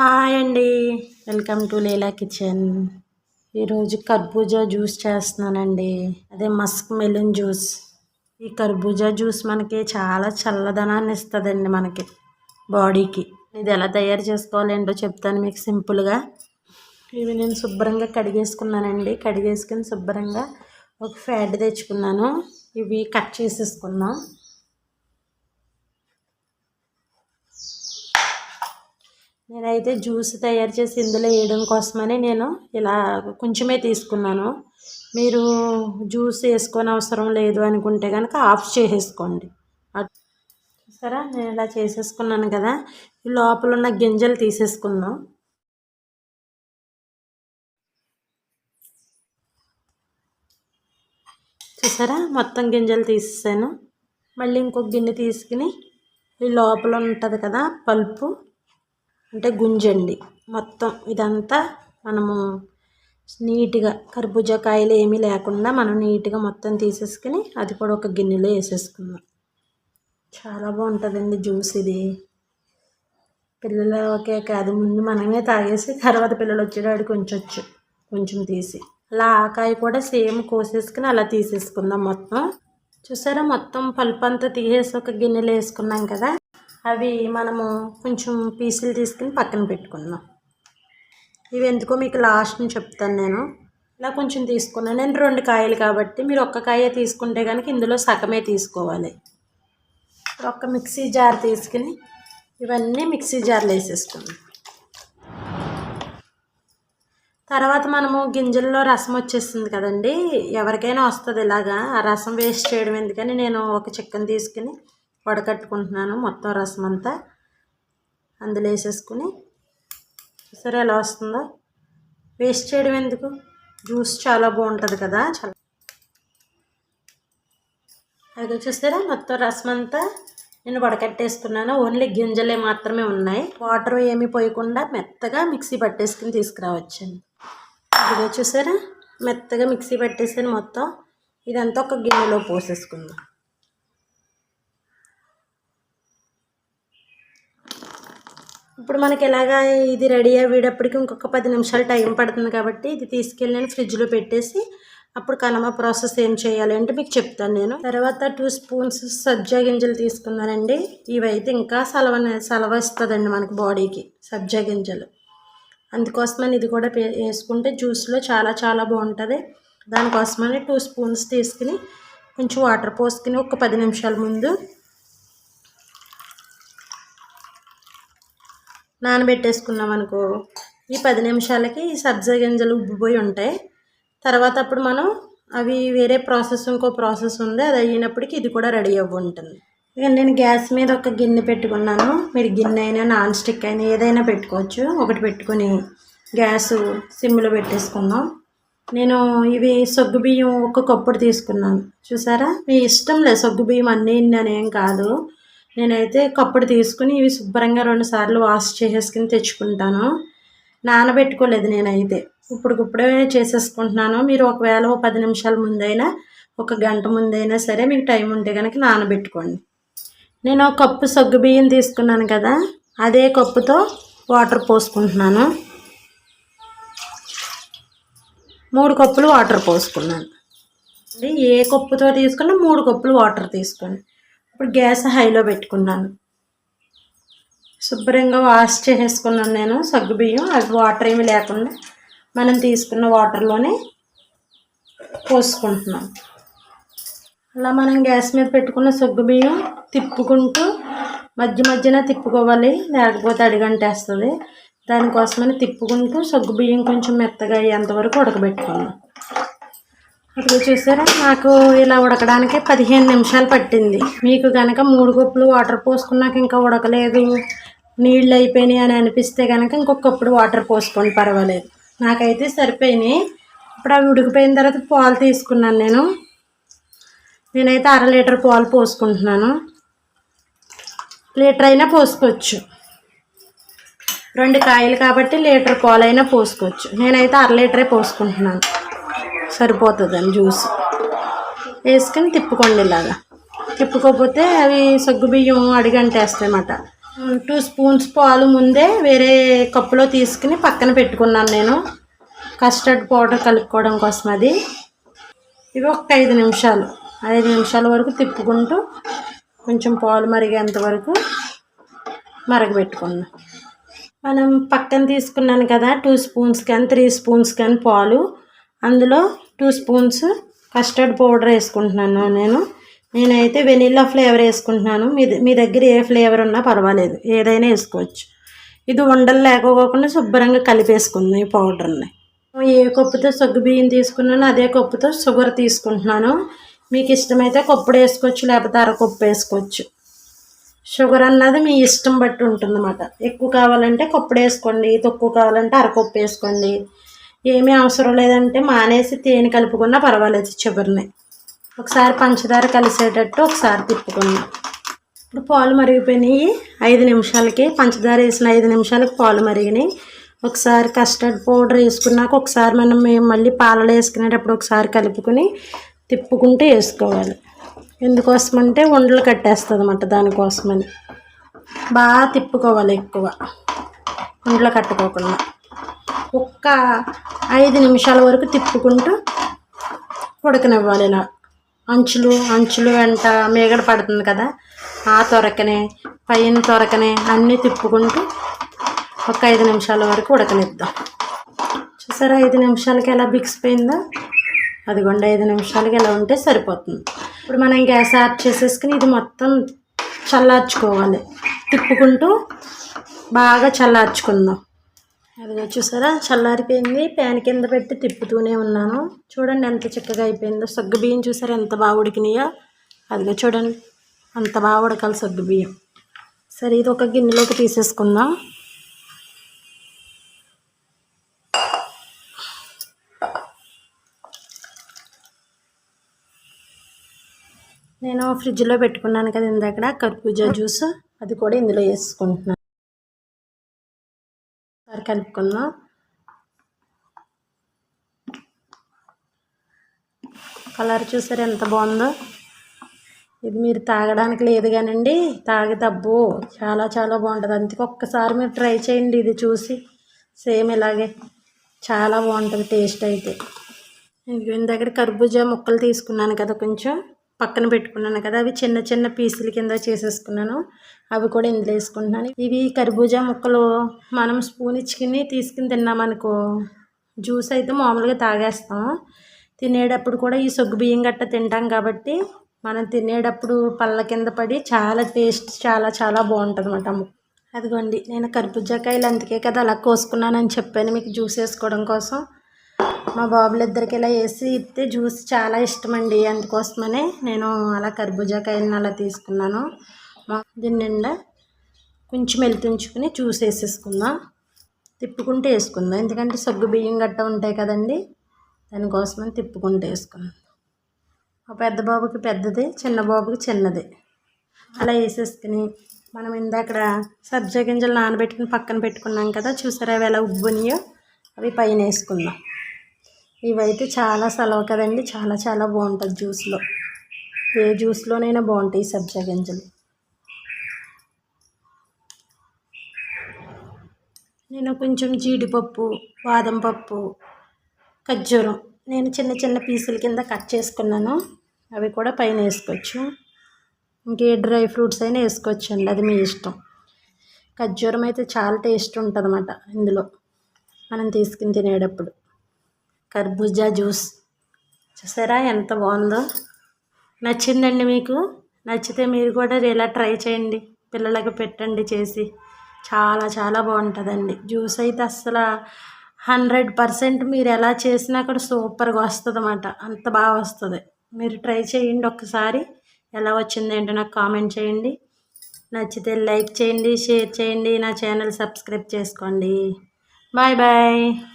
Hi అండి. Welcome to Leela kitchen. ఈరోజు కర్బూజా జ్యూస్ చేస్తున్నానండి. అదే మస్క్ మెలన్ జ్యూస్. ఈ కర్బూజా జ్యూస్ మనకి చాలా చల్లదనాన్ని ఇస్తుందండి మనకి బాడీకి. ఇది ఎలా తయారు చేసుకోవాలేంటో చెప్తాను మీకు సింపుల్గా. ఇవి నేను శుభ్రంగా కడిగేసుకున్నానండి. కడిగేసుకుని శుభ్రంగా ఒక ఫ్యాడ్ తెచ్చుకున్నాను. ఇవి కట్ చేసేసుకుందాం. నేనైతే జ్యూస్ తయారు చేసి ఇందులో వేయడం కోసమని నేను ఇలా కొంచెమే తీసుకున్నాను. మీరు జ్యూస్ వేసుకొని అవసరం లేదు అనుకుంటే కనుక ఆఫ్ చేసేసుకోండి. సరే నేను ఇలా చేసేసుకున్నాను కదా. లోపల ఉన్న గింజలు తీసేసుకుందాం. చూసారా? మొత్తం గింజలు తీసేసాను. మళ్ళీ ఇంకొక గిన్నె తీసుకుని ఈ లోపల ఉంటుంది కదా పల్పు. అంటే గుంజండి. మొత్తం ఇదంతా మనము నీట్గా కర్బూజా కాయలు ఏమీ లేకుండా మనం నీట్గా మొత్తం తీసేసుకుని అది కూడా ఒక గిన్నెలో వేసేసుకుందాం. చాలా బాగుంటుందండి జ్యూస్ ఇది. పిల్లలకే కాదు ముందు మనమే తాగేసి తర్వాత పిల్లలు వచ్చేటాడు కొంచెం కొంచెం తీసి. అలా ఆకాయ కూడా సేమ్ కోసేసుకుని అలా తీసేసుకుందాం మొత్తం. చూసారా మొత్తం పల్పు అంతా తీసేసి ఒక గిన్నెలో వేసుకున్నాం కదా? అవి మనము కొంచెం పీసులు తీసుకుని పక్కన పెట్టుకుందాం. ఇవి ఎందుకో మీకు లాస్ట్ని చెప్తాను నేను. ఇలా కొంచెం తీసుకున్నాను. నేను రెండు కాయలు కాబట్టి మీరు ఒక్క కాయ తీసుకుంటే కనుక ఇందులో సగమే తీసుకోవాలి. ఒక్క మిక్సీ జార్ తీసుకుని ఇవన్నీ మిక్సీ జార్లో వేసేసుకుందాం. తర్వాత మనము గింజల్లో రసం వచ్చేస్తుంది కదండి. ఎవరికైనా వస్తుంది ఇలాగా. ఆ రసం వేస్ట్ చేయడం ఎందుకని నేను ఒక చికెన్ తీసుకుని వడకట్టుకుంటున్నాను మొత్తం రసం అంతా. అందులో వేసేసుకుని సరే ఎలా వస్తుందో? వేస్ట్ చేయడం ఎందుకు? జ్యూస్ చాలా బాగుంటుంది కదా చాలా. అది చూస్తారా మొత్తం రసం అంతా? నేను వడకట్టేసుకున్నాను ఓన్లీ గింజలే మాత్రమే ఉన్నాయి. వాటర్ ఏమీ పోయకుండా మెత్తగా మిక్సీ పట్టేసుకుని తీసుకురావచ్చండి. ఇదిగో చూసారా? మెత్తగా మిక్సీ పట్టేసాను మొత్తం. ఇదంతా ఒక గిన్నెలో పోసేసుకుందాం. ఇప్పుడు మనకి ఎలాగా ఇది రెడీ అయ్యేటప్పటికి ఇంకొక పది నిమిషాలు టైం పడుతుంది కాబట్టి ఇది తీసుకెళ్ళి నేను ఫ్రిడ్జ్లో పెట్టేసి అప్పుడు కలమ ప్రాసెస్ ఏం చేయాలి అంటే మీకు చెప్తాను నేను. తర్వాత టూ స్పూన్స్ సబ్జా గింజలు తీసుకున్నానండి. ఇవైతే ఇంకా సలవ సలవ ఇస్తుందండి మనకి బాడీకి సబ్జా గింజలు. అందుకోసమని ఇది కూడా వేసుకుంటే జ్యూస్లో చాలా చాలా బాగుంటుంది. దానికోసమని టూ స్పూన్స్ తీసుకుని కొంచెం వాటర్ పోసుకుని ఒక పది నిమిషాల ముందు నానబెట్టేసుకున్నాం అనుకో ఈ పది నిమిషాలకి ఈ సబ్జా గింజలు ఉబ్బిపోయి ఉంటాయి. తర్వాత అప్పుడు మనం అవి వేరే ప్రాసెస్ ఇంకో ప్రాసెస్ ఉంది. అది అయినప్పటికీ ఇది కూడా రెడీ అవ్వ ఉంటుంది. ఇక నేను గ్యాస్ మీద ఒక గిన్నె పెట్టుకున్నాను. మీరు గిన్నె అయినా నాన్ స్టిక్ అయినా ఏదైనా పెట్టుకోవచ్చు. ఒకటి పెట్టుకొని గ్యాస్ సిమ్లో పెట్టేసుకుందాం. నేను ఇవి సగ్గు బియ్యం ఒక కప్పుడు తీసుకున్నాను. చూసారా? మీ ఇష్టం లేదు. సగ్గు బియ్యం అన్నీ అనేం కాదు. నేనైతే కప్పుడు తీసుకుని ఇవి శుభ్రంగా రెండు సార్లు వాష్ చేసేసుకుని తెచ్చుకుంటాను. నానబెట్టుకోలేదు నేనైతే. ఇప్పుడుకిప్పుడే చేసేసుకుంటున్నాను. మీరు ఒకవేళ ఓ పది నిమిషాల ముందైనా ఒక గంట ముందైనా సరే మీకు టైం ఉంటే కనుక నానబెట్టుకోండి. నేను ఒక కప్పు సగ్గు బియ్యం తీసుకున్నాను కదా అదే కప్పుతో వాటర్ పోసుకుంటున్నాను. మూడు కప్పులు వాటర్ పోసుకున్నాను. ఏ కప్పుతో తీసుకున్నా మూడు కప్పులు వాటర్ తీసుకోండి. ఇప్పుడు గ్యాస్ హైలో పెట్టుకున్నాను. శుభ్రంగా వాష్ చేసేసుకున్నాను నేను సగ్గుబియ్యం అవి వాటర్ ఏమి లేకుండా మనం తీసుకున్న వాటర్లోనే పోసుకుంటున్నాం. అలా మనం గ్యాస్ మీద పెట్టుకున్న సగ్గుబియ్యం తిప్పుకుంటూ మధ్య మధ్యన తిప్పుకోవాలి లేకపోతే అడిగంటేస్తుంది. దానికోసమని తిప్పుకుంటూ సగ్గుబియ్యం కొంచెం మెత్తగా అయ్యేంతవరకు ఉడకబెట్టుకున్నాం. ఇప్పుడు చూసారా? నాకు ఇలా ఉడకడానికి పదిహేను నిమిషాలు పట్టింది. మీకు కనుక మూడు కప్పులు వాటర్ పోసుకున్నాక ఇంకా ఉడకలేదు నీళ్ళు అయిపోయినాయి అని అనిపిస్తే కనుక ఇంకొక కప్పుడు వాటర్ పోసుకోండి పర్వాలేదు. నాకైతే సరిపోయినాయి. ఇప్పుడు అవి ఉడికిపోయిన తర్వాత పాలు తీసుకున్నాను నేను. నేనైతే అర లీటర్ పాలు పోసుకుంటున్నాను. లీటర్ అయినా పోసుకోవచ్చు. రెండు కాయలు కాబట్టి లీటర్ పాలు అయినా పోసుకోవచ్చు. నేనైతే అర లీటరే పోసుకుంటున్నాను. సరిపోతుందని జ్యూస్. వేసుకొని తిప్పుకోండి ఇలాగా. తిప్పుకోకపోతే అవి సగ్గు బియ్యం అడిగంటేస్తాయన్నమాట. టూ స్పూన్స్ పాలు ముందే వేరే కప్పులో తీసుకుని పక్కన పెట్టుకున్నాను నేను. కస్టర్డ్ పౌడర్ కలుపుకోవడం కోసం అది. ఇవి ఒక ఐదు నిమిషాలు. ఐదు నిమిషాల వరకు తిప్పుకుంటూ కొంచెం పాలు మరిగేంత వరకు మరగబెట్టుకున్నాం. మనం పక్కన తీసుకున్నాను కదా టూ స్పూన్స్ కానీ త్రీ స్పూన్స్ కానీ పాలు. అందులో టూ స్పూన్స్ కస్టర్డ్ పౌడర్ వేసుకుంటున్నాను నేను. నేనైతే వెనిల్లా ఫ్లేవర్ వేసుకుంటున్నాను. మీ మీ దగ్గర ఏ ఫ్లేవర్ ఉన్నా పర్వాలేదు. ఏదైనా వేసుకోవచ్చు. ఇది ఉండలు లేకపోకుండా శుభ్రంగా కలిపేసుకుంది ఈ పౌడర్ని ఏ కప్పుతో సగ్గు బియ్యం తీసుకున్నాను అదే కప్పుతో షుగర్ తీసుకుంటున్నాను. మీకు ఇష్టమైతే కప్పుడు వేసుకోవచ్చు లేకపోతే అరకొప్పు వేసుకోవచ్చు. షుగర్ అన్నది మీ ఇష్టం బట్టి ఉంటుందన్నమాట. ఎక్కువ కావాలంటే కప్పుడు వేసుకోండి తక్కువ కావాలంటే అరకొప్పు వేసుకోండి. ఏమీ అవసరం లేదంటే మానేసి తేనె కలుపుకున్నా పర్వాలేదు చివరిని. ఒకసారి పంచదార కలిసేటట్టు ఒకసారి తిప్పుకున్నాం. ఇప్పుడు పాలు మరిగిపోయినాయి. ఐదు నిమిషాలకి పంచదార వేసిన ఐదు నిమిషాలకి పాలు మరిగినాయి. ఒకసారి కస్టర్డ్ పౌడర్ వేసుకున్నాక ఒకసారి మనం మేము మళ్ళీ పాలలో వేసుకునేటప్పుడు ఒకసారి కలుపుకొని తిప్పుకుంటూ వేసుకోవాలి. ఎందుకోసమంటే ఉండలు కట్టేస్తుంది అన్నమాట దానికోసమని. బాగా తిప్పుకోవాలి ఎక్కువ. ఉండలు కట్టుకోకుండా. ఒక్క ఐదు నిమిషాల వరకు తిప్పుకుంటూ ఉడకనివ్వాలి ఇలా. అంచులు అంచులు వెంట మేగడ పడుతుంది కదా ఆ తొరకనే పైన తొరకనే అన్నీ తిప్పుకుంటూ ఒక ఐదు నిమిషాల వరకు ఉడకనిద్దాం. చూసారా ఐదు నిమిషాలకి ఎలా బిగిసిపోయిందో అదిగోండి ఐదు నిమిషాలకి ఎలా ఉంటే సరిపోతుంది. ఇప్పుడు మనం గ్యాస్ ఆఫ్ చేసేసుకుని ఇది మొత్తం చల్లార్చుకోవాలి. తిప్పుకుంటూ బాగా చల్లార్చుకుందాం. అదిగో చూసారా? చల్లారిపోయింది. ప్యాన్ కింద పెట్టి తిప్పుతూనే ఉన్నాను. చూడండి ఎంత చక్కగా అయిపోయిందో. సగ్గు బియ్యం చూసారా? ఎంత బాగా ఉడికినాయో. అదిగో చూడండి. అంత బాగా ఉడకాలి సగ్గు బియ్యం. సరే ఇది ఒక గిన్నెలోకి తీసేసుకుందాం. నేను ఫ్రిడ్జ్లో పెట్టుకున్నాను కదా ఇందాక కర్బూజా జ్యూస్. అది కూడా ఇందులో వేసుకుంటున్నాను. కలుపుకుందాం. కలర్ చూసారు ఎంత బాగుందో? ఇది మీరు తాగడానికి లేదు కానండి తాగి తబ్బు చాలా చాలా బాగుంటుంది. అందుకే ఒక్కసారి మీరు ట్రై చేయండి ఇది చూసి. సేమ్ ఇలాగే చాలా బాగుంటుంది టేస్ట్ అయితే. ఇంక దగ్గర కర్బూజా ముక్కలు తీసుకున్నాను కదా కొంచెం. పక్కన పెట్టుకున్నాను కదా అవి చిన్న చిన్న పీసుల కింద చేసేసుకున్నాను. అవి కూడా ఇందులో వేసుకుంటున్నాను. ఇవి కర్బూజా ముక్కలు మనం స్పూన్ ఇచ్చుకుని తీసుకుని తిన్నామనుకో జ్యూస్ అయితే మామూలుగా తాగేస్తాం. తినేటప్పుడు కూడా ఈ సొగ్గు బియ్యం గట్ట తింటాం కాబట్టి మనం తినేటప్పుడు పళ్ళ కింద పడి చాలా టేస్ట్ చాలా చాలా బాగుంటుంది అన్నమాట అదిగోండి నేను కర్బూజాకాయలు అందుకే కదా అలా కోసుకున్నానని చెప్పాను మీకు జ్యూస్ వేసుకోవడం కోసం. మా బాబులిద్దరికి ఇలా వేసి ఇస్తే జ్యూస్ చాలా ఇష్టం అండి అందుకోసమనే నేను అలా కర్బూజాకాయలను అలా తీసుకున్నాను. దీని నిండా కొంచెం వెళ్తుంచుకుని జ్యూస్ వేసేసుకుందాం. తిప్పుకుంటూ వేసుకుందాం. ఎందుకంటే సగ్గు బియ్యం గట్ట ఉంటాయి కదండి. దానికోసమని తిప్పుకుంటూ వేసుకుందాం. మా పెద్ద బాబుకి పెద్దది చిన్న బాబుకి చిన్నది. అలా వేసేసుకుని మనం ఇందాక సబ్జా గింజలు నానబెట్టుకుని పక్కన పెట్టుకున్నాం కదా చూసారా అవి ఎలా ఉబ్బునియో? అవి పైన వేసుకుందాం. ఇవైతే చాలా సెలవు కదండి. చాలా చాలా బాగుంటుంది జ్యూస్లో. ఏ జ్యూస్లోనైనా బాగుంటాయి సబ్జా గింజలు. నేను కొంచెం జీడిపప్పు బాదం పప్పు ఖర్జూరం నేను చిన్న చిన్న పీసుల కింద కట్ చేసుకున్నాను. అవి కూడా పైన వేసుకోవచ్చు. ఇంకే డ్రై ఫ్రూట్స్ అయినా వేసుకోవచ్చు అండి అది మీ ఇష్టం. ఖర్జూరం అయితే చాలా టేస్ట్ ఉంటుంది అన్నమాట ఇందులో. మనం తీసుకుని తినేటప్పుడు. కర్బూజా జ్యూస్. చూసారా ఎంత బాగుందో? నచ్చిందండి మీకు? నచ్చితే మీరు కూడా ఇలా ట్రై చేయండి. పిల్లలకు పెట్టండి చేసి. చాలా చాలా బాగుంటుందండి. జ్యూస్ అయితే అసలు హండ్రెడ్ పర్సెంట్ మీరు ఎలా చేసినా కూడా సూపర్గా వస్తుంది అన్నమాట అంత బాగా వస్తుంది. మీరు ట్రై చేయండి ఒక్కసారి. ఎలా వచ్చింది ఏంటో నాకు కామెంట్ చేయండి. నచ్చితే లైక్ చేయండి షేర్ చేయండి. నా ఛానల్ సబ్స్క్రైబ్ చేసుకోండి. Bye bye.